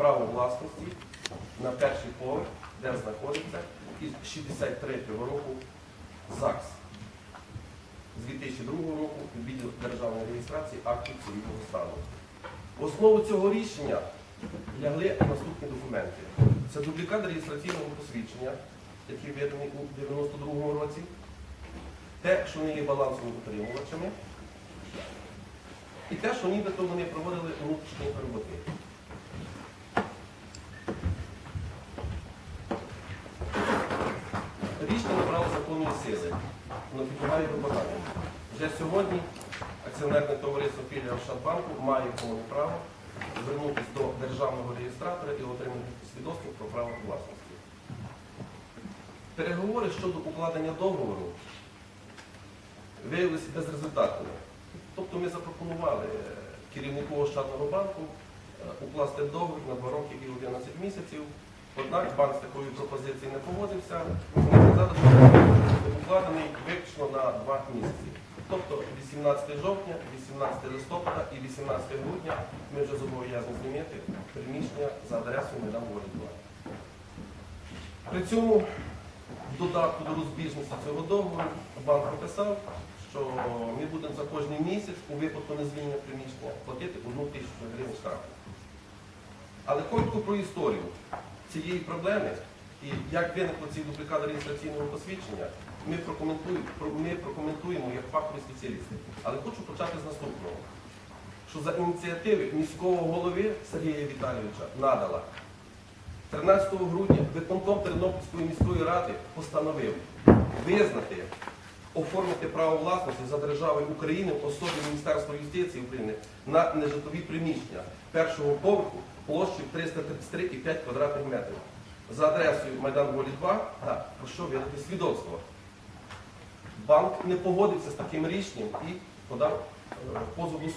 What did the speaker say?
право власності на перший поверх, де знаходиться із 63-го року ЗАГС. З 2002 року відділ державної реєстрації актів цивільного стану. В основу цього рішення лягли наступні документи. Це дублікат реєстраційного посвідчення, який виданий у 92 році, те, що вони є балансовими утримувачами, і те, що нібито вони проводили внутрішні роботи. Рішення набрало сили. Нотифікуває виконання. Вже сьогодні акціонерне товариство філія Ощадбанку має повне право звернутися до державного реєстратора і отримати свідоцтво про право власності. Переговори щодо укладення договору виявилися безрезультатними. Тобто ми запропонували е, керівнику Ощадного банку е, укласти договір на 2 роки і 11 місяців. Однак банк з такою пропозицією не погодився. Вони сказали, що 2 місяці. Тобто 18 жовтня, 18 листопада і 18 грудня ми вже зобов'язані змінити приміщення за адресою Майдан Волі При цьому в додатку до розбіжності цього договору банк написав, що ми будемо за кожний місяць у випадку незвільнення приміщення платити одну тисячу гривень штрафу. Але коротко про історію цієї проблеми і як виникло ці дублікати реєстраційного посвідчення, ми прокоментуємо, ми прокоментуємо як фахові спеціалісти. Але хочу почати з наступного. Що за ініціативи міського голови Сергія Віталійовича надала 13 грудня виконком Тернопільської міської ради постановив визнати, оформити право власності за державою України в особі Міністерства юстиції України на нежитлові приміщення першого поверху площею 333,5 квадратних метрів за адресою Майдан Волі 2 та про що видати свідоцтво. Банк не погодився з таким рішенням і подав е, позов до.